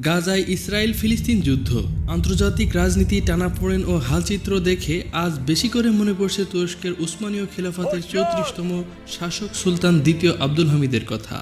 গাজায় ইসরায়েল ফিলিস্তিন যুদ্ধ। আন্তর্জাতিক রাজনীতি টানাপোড়েন ও হালচিত্র দেখে আজ বেশি করে মনে পড়ছে তুরস্কের উসমানীয় খেলাফতের চৌত্রিশতম শাসক সুলতান দ্বিতীয় আব্দুল হামিদের কথা।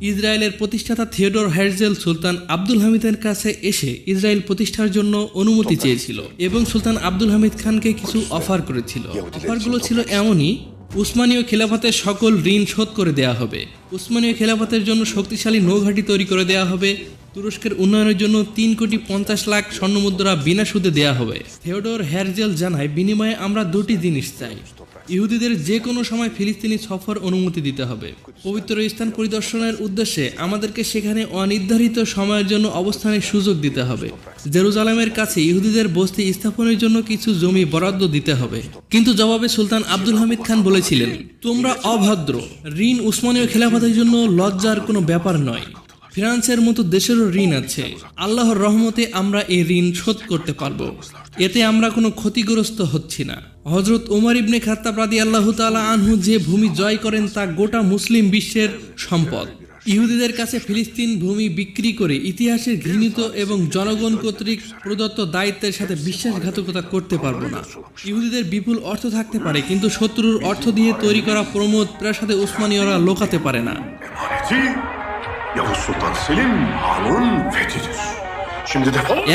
ইসরায়েলের প্রতিষ্ঠাতা থিওডর হ্যারজেল সুলতান আব্দুল হামিদের কাছে এসে ইসরায়েল প্রতিষ্ঠার জন্য অনুমতি চেয়েছিল এবং সুলতান আব্দুল হামিদ খানকে কিছু অফার করেছিল। অফারগুলো ছিল এমনই উসমানীয় খেলাফতের সকল ঋণ শোধ করে দেয়া হবে। উসমানীয় খেলাফতের জন্য শক্তিশালী নৌঘাটি তৈরি করে দেয়া হবে। তুরস্কের উন্নয়নের জন্য তিন কোটি পঞ্চাশ লাখ স্বর্ণমুদ্রা বিনা সুদে দেয়া হবে। থেওডোর হ্যারজেল জানায়, বিনিময়ে আমরা দুটি জিনিস চাই। ইহুদিদের যে কোনো সময় ফিলিস্তিনি সফর অনুমতি দিতে হবে। পবিত্র স্থান পরিদর্শনের উদ্দেশ্যে আমাদেরকে সেখানে অনির্ধারিত সময়ের জন্য অবস্থানের সুযোগ দিতে হবে। জেরুজালেমের কাছে ইহুদিদের বস্তি স্থাপনের জন্য কিছু জমি বরাদ্দ দিতে হবে। কিন্তু জবাবে সুলতান আব্দুল হামিদ খান বলেছিলেন, তোমরা অভদ্র, ঋণ উসমানীয় খেলাফতের জন্য লজ্জার কোনো ব্যাপার নয়। ফ্রান্সের মতো দেশেরও ঋণ আছে। আল্লাহর রহমতে আমরা এই ঋণ শোধ করতে পারব। এতে আমরা কোনো ক্ষতিগ্রস্ত হচ্ছি না। হজরত ওমর ইবনে খাত্তাব রাদি আল্লাহ তাআলা আনহু যে ভূমি জয় করেন তা গোটা মুসলিম বিশ্বের সম্পদ। ইহুদিদের কাছে ফিলিস্তিন ভূমি বিক্রি করে ইতিহাসের ঘৃণিত এবং জনগণ কর্তৃক প্রদত্ত দায়িত্বের সাথে বিশ্বাসঘাতকতা করতে পারব না। ইহুদিদের বিপুল অর্থ থাকতে পারে, কিন্তু শত্রুর অর্থ দিয়ে তৈরি করা প্রমোদ প্রাসাদে উসমানীয়রা লোকাতে পারে না.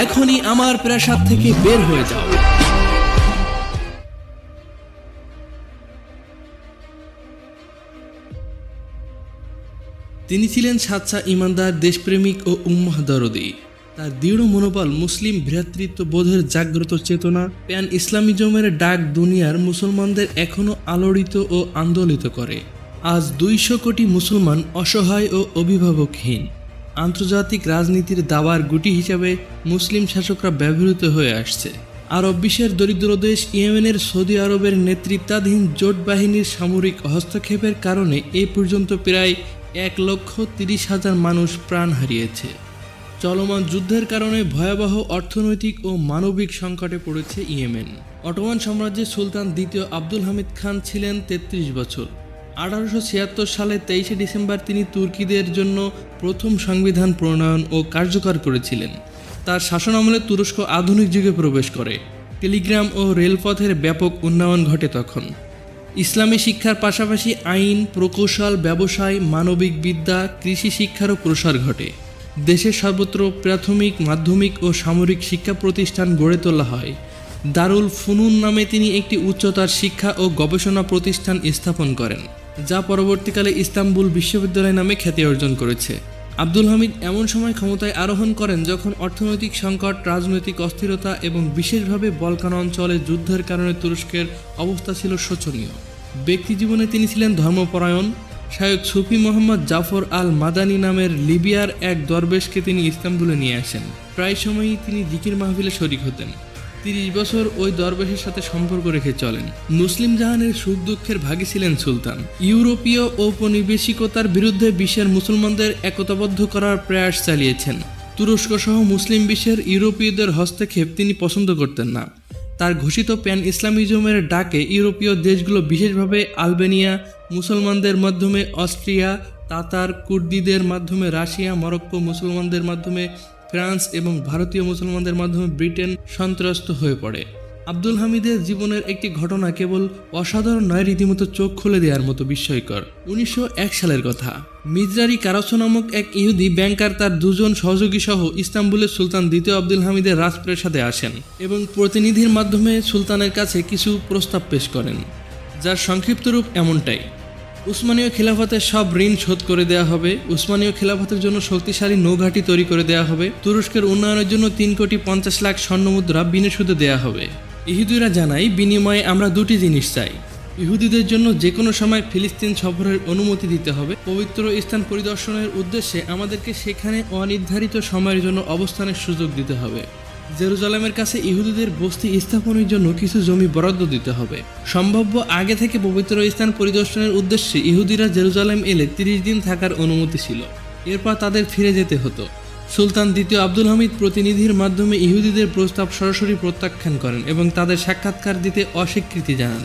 এখনই আমার প্রাসাদ থেকে বের হয়ে যাও। তিনি ছিলেন সাচ্চা ইমানদার, দেশপ্রেমিক ও উম্মাহ দরদি। তার দৃঢ় মনোবল মুসলিম ভ্রাতৃত্ব বোধের জাগ্রত চেতনা, প্যান ইসলামিজমের ডাক দুনিয়ার মুসলমানদের এখনও আলোড়িত ও আন্দোলিত করে। আজ দুইশো কোটি মুসলমান অসহায় ও অভিভাবকহীন। আন্তর্জাতিক রাজনীতির দাবার গুটি হিসাবে মুসলিম শাসকরা ব্যবহৃত হয়ে আসছে। আরব বিশ্বের দরিদ্র দেশ ইয়েমেনের সৌদি আরবের নেতৃত্বাধীন জোট বাহিনীর সামরিক হস্তক্ষেপের কারণে এ পর্যন্ত প্রায় এক লক্ষ তিরিশ হাজার মানুষ প্রাণ হারিয়েছে। চলমান যুদ্ধের কারণে ভয়াবহ অর্থনৈতিক ও মানবিক সংকটে পড়েছে ইয়েমেন। অটোমান সাম্রাজ্যের সুলতান দ্বিতীয় আব্দুল হামিদ খান ছিলেন তেত্রিশ বছর। আঠারোশো ছিয়াত্তর সালে তেইশে ডিসেম্বর তিনি তুর্কিদের জন্য প্রথম সংবিধান প্রণয়ন ও কার্যকর করেছিলেন। তার শাসন আমলে তুরস্ক আধুনিক যুগে প্রবেশ করে। টেলিগ্রাম ও রেলপথের ব্যাপক উন্নয়ন ঘটে তখন। ইসলামী শিক্ষার পাশাপাশি আইন, প্রকৌশল, ব্যবসায়, মানবিক বিদ্যা, কৃষি শিক্ষারও প্রসার ঘটে। দেশের সর্বত্র প্রাথমিক, মাধ্যমিক ও সামরিক শিক্ষা প্রতিষ্ঠান গড়ে তোলা হয়। দারুল ফুনুন নামে তিনি একটি উচ্চতার শিক্ষা ও গবেষণা প্রতিষ্ঠান স্থাপন করেন, যা পরবর্তীকালে ইস্তাম্বুল বিশ্ববিদ্যালয় নামে খ্যাতি অর্জন করেছে। আব্দুল হামিদ এমন সময় ক্ষমতায় আরোহণ করেন যখন অর্থনৈতিক সংকট, রাজনৈতিক অস্থিরতা এবং বিশেষভাবে বলকান অঞ্চলে যুদ্ধের কারণে তুরস্কের অবস্থা ছিল শোচনীয়। ব্যক্তি জীবনে তিনি ছিলেন ধর্মপরায়ণ। শায়ক সুফি মোহাম্মদ জাফর আল মাদানি নামের লিবিয়ার এক দরবেশকে তিনি ইস্তাম্বুলে নিয়ে আসেন। প্রায় সময়ই তিনি জিকির মাহফিলে শরিক হতেন। তিরিশ বছর ওই দরবেশের সাথে সম্পর্ক রেখে চলেন। মুসলিম জাহানের সুখ দুঃখের ভাগী ছিলেন সুলতান। ইউরোপীয় ঔপনিবেশিকতার বিরুদ্ধে বিশ্বের মুসলমানদের একতাবদ্ধ করার প্রয়াস চালিয়েছেন। তুরস্ক সহ মুসলিম বিশ্বের ইউরোপীয়দের হস্তক্ষেপ তিনি পছন্দ করতেন না। তার ঘোষিত প্যান ইসলামিজমের ডাকে ইউরোপীয় দেশগুলো বিশেষভাবে আলবেনিয়া, মুসলমানদের মাধ্যমে অস্ট্রিয়া, তাতার, কুর্দিদের মাধ্যমে রাশিয়া, মরক্কো, মুসলমানদের মাধ্যমে ফ্রান্স এবং ভারতীয় মুসলমানদের মাধ্যমে ব্রিটেন সন্ত্রস্ত হয়ে পড়ে। আব্দুল হামিদের জীবনের একটি ঘটনা কেবল অসাধারণ নয়, রীতিমতো চোখ খুলে দেওয়ার মতো বিস্ময়কর। উনিশশো এক সালের কথা। মিজরারি কারাসো নামক এক ইহুদি ব্যাংকার তার দুজন সহযোগী সহ ইস্তাম্বুলের সুলতান দ্বিতীয় আব্দুল হামিদের রাজপ্রাসাদে আসেন এবং প্রতিনিধির মাধ্যমে সুলতানের কাছে কিছু প্রস্তাব পেশ করেন, যার সংক্ষিপ্ত রূপ এমনটাই। উসমানীয় খেলাফতের সব ঋণ শোধ করে দেওয়া হবে। উসমানীয় খেলাফতের জন্য শক্তিশালী নৌঘাটি তৈরি করে দেওয়া হবে। তুরস্কের উন্নয়নের জন্য তিন কোটি পঞ্চাশ লাখ স্বর্ণমুদ্রা বিনে সুদে দেওয়া হবে। ইহুদিরা জানাই বিনিময়ে আমরা দুটি জিনিস চাই। ইহুদিদের জন্য যে কোনো সময় ফিলিস্তিন সফরের অনুমতি দিতে হবে। পবিত্র স্থান পরিদর্শনের উদ্দেশ্যে আমাদেরকে সেখানে অনির্ধারিত সময়ের জন্য অবস্থানের সুযোগ দিতে হবে। জেরুজালেমের কাছে ইহুদিদের বস্তি স্থাপনের জন্য কিছু জমি বরাদ্দ দিতে হবে। সম্ভাব্য আগে থেকে পবিত্র স্থান পরিদর্শনের উদ্দেশ্যে ইহুদিরা জেরুজালেম এলে তিরিশ দিন থাকার অনুমতি ছিল। এরপর তাদের ফিরে যেতে হতো। সুলতান দ্বিতীয় আব্দুল হামিদ প্রতিনিধির মাধ্যমে ইহুদিদের প্রস্তাব সরাসরি প্রত্যাখ্যান করেন এবং তাদের সাক্ষাৎকার দিতে অস্বীকৃতি জানান।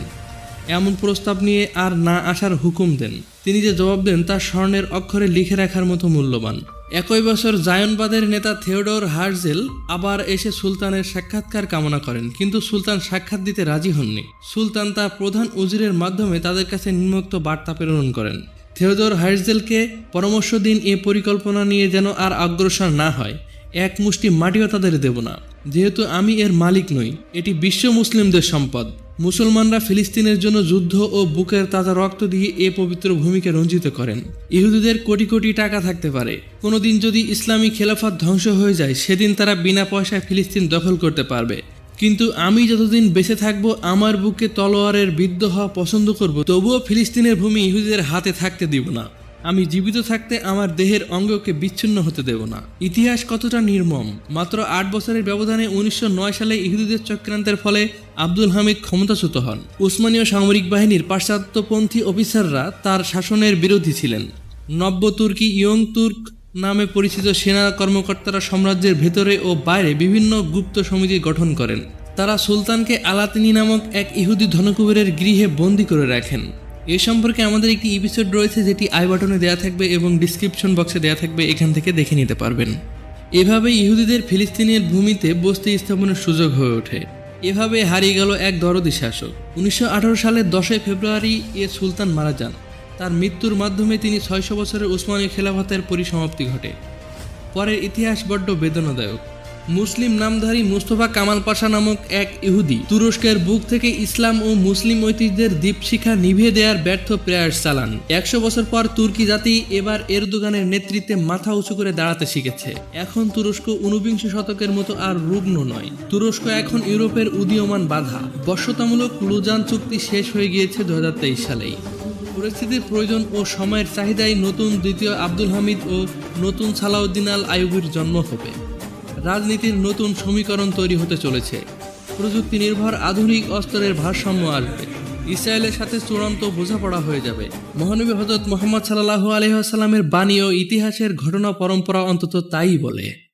এমন প্রস্তাব নিয়ে আর না আসার হুকুম দেন। তিনি যে জবাব দেন তা স্বর্ণের অক্ষরে লিখে রাখার মতো মূল্যবান। একই বছর জায়নবাদের নেতা থেওডোর হার্জেল আবার এসে সুলতানের সাক্ষাৎকার কামনা করেন, কিন্তু সুলতান সাক্ষাৎ দিতে রাজি হননি। সুলতান তার প্রধান উজিরের মাধ্যমে তাদের কাছে নিম্নোক্ত বার্তা প্রেরণ করেন। থেওডোর হার্জেলকে পরামর্শ দিন এ পরিকল্পনা নিয়ে যেন আর অগ্রসর না হয়, এক মুষ্টি মাটিও তাদের দেব না। যেহেতু আমি এর মালিক নই, এটি বিশ্ব মুসলিমদের সম্পদ। মুসলমানরা ফিলিস্তিনের জন্য যুদ্ধ ও বুকের তাজা রক্ত দিয়ে এ পবিত্র ভূমিকে রঞ্জিত করেন। ইহুদিদের কোটি কোটি টাকা থাকতে পারে। কোনোদিন যদি ইসলামী খেলাফত ধ্বংস হয়ে যায়, সেদিন তারা বিনা পয়সায় ফিলিস্তিন দখল করতে পারবে। কিন্তু আমি যতদিন বেঁচে থাকব, আমার বুকে তলোয়ারের বিদ্ধ হওয়া পছন্দ করব, তবুও ফিলিস্তিনের ভূমি ইহুদিদের হাতে থাকতে দিব না। আমি জীবিত থাকতে আমার দেহের অঙ্গকে বিচ্ছিন্ন হতে দেব না। ইতিহাস কতটা নির্মম, মাত্র আট বছরের ব্যবধানে উনিশশো নয় সালে ইহুদিদের চক্রান্তের ফলে আব্দুল হামিদ ক্ষমতাচ্যুত হন। উসমানীয় সামরিক বাহিনীর পাশ্চাত্যপন্থী অফিসাররা তার শাসনের বিরোধী ছিলেন। নব্য তুর্কি ইয়ং তুর্ক নামে পরিচিত সেনা কর্মকর্তারা সাম্রাজ্যের ভেতরে ও বাইরে বিভিন্ন গুপ্ত সমিতি গঠন করেন। তারা সুলতানকে আলাতিনি নামক এক ইহুদি ধনকুবেরের গৃহে বন্দি করে রাখেন। এ সম্পর্কে আমাদের একটি এপিসোড রয়েছে যেটি আই বাটনে দেওয়া থাকবে এবং ডিসক্রিপশন বক্সে দেওয়া থাকবে, এখান থেকে দেখে নিতে পারবেন। এভাবে ইহুদিদের ফিলিস্তিনের ভূমিতে বস্তি স্থাপনের সুযোগ হয়ে ওঠে। এভাবে হারিয়ে গেল এক দরদি শাসক। উনিশশো আঠারো সালের দশই ফেব্রুয়ারি এ সুলতান মারা যান। তার মৃত্যুর মাধ্যমে তিনি ছয়শো বছরের উসমানী খেলাফতের পরিসমাপ্তি ঘটে। পরের ইতিহাস বড্ড বেদনাদায়ক। মুসলিম নামধারী মুস্তফা কামাল পাশা নামক এক ইহুদি। তুরস্কের বুক থেকে ইসলাম ও মুসলিম ঐতিহ্যের দীপশিখা নিভিয়ে দেওয়ার ব্যর্থ প্রয়াস চালান। একশো বছর পর তুর্কি জাতি এবার এরদোগানের নেতৃত্বে মাথা উঁচু করে দাঁড়াতে শিখেছে। এখন তুরস্ক ঊনবিংশ শতকের মতো আর রুগ্ন নয়। তুরস্ক এখন ইউরোপের উদীয়মান বাধা। বর্ষতামূলক লুজান চুক্তি শেষ হয়ে গিয়েছে দু হাজার তেইশ সালেই। পরিস্থিতির প্রয়োজন ও সময়ের চাহিদায় নতুন দ্বিতীয় আব্দুল হামিদ ও নতুন সালাউদ্দিন আল আইয়ুবের জন্ম হবে। রাজনীতির নতুন সমীকরণ তৈরি হতে চলেছে। প্রযুক্তি নির্ভর আধুনিক অস্ত্রের ভারসাম্য আসবে। ইসরায়েলের সাথে চূড়ান্ত বোঝাপড়া হয়ে যাবে। মহানবী হজরত মোহাম্মদ সাল্লাহু আলহামের বাণী ও ইতিহাসের ঘটনা পরম্পরা অন্তত তাই বলে।